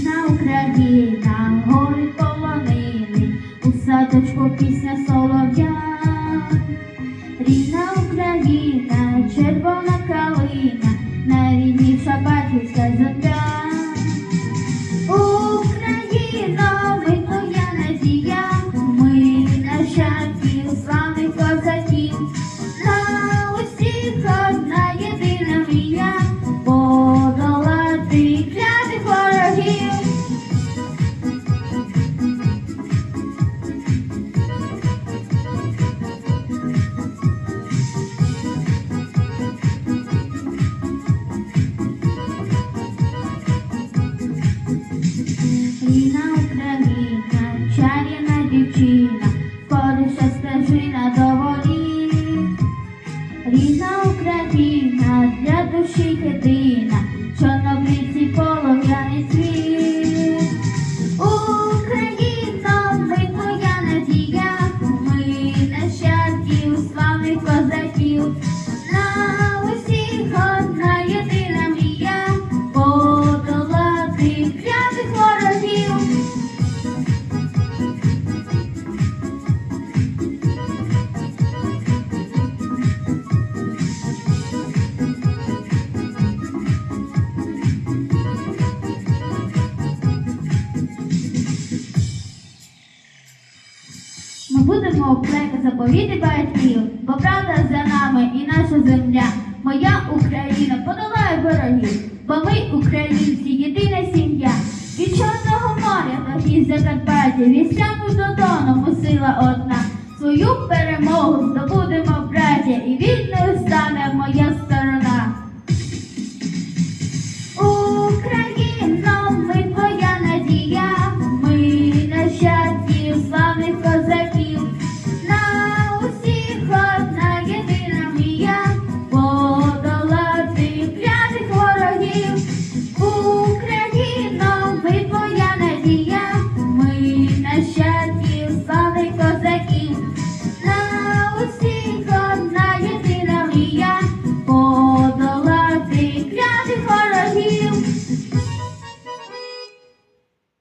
Рідна Україна, гори полонини, у садочку пісня солов'я. Рідна Україна, червона калина, найрідніша батьківська земля. Душі єдина, чорнобриці полум'яний світ. Україна, ми твоя надія, ми нащадків славних козаків. Ми будемо плекати заповіти батьків, бо правда за нами і наша земля. Моя Україна подолає ворогів, бо ми, українці, єдина сім'я. Від Чорного моря до гір Закарпаття, від Сяну до Дону сила одна. Свою перемогу здобудемо,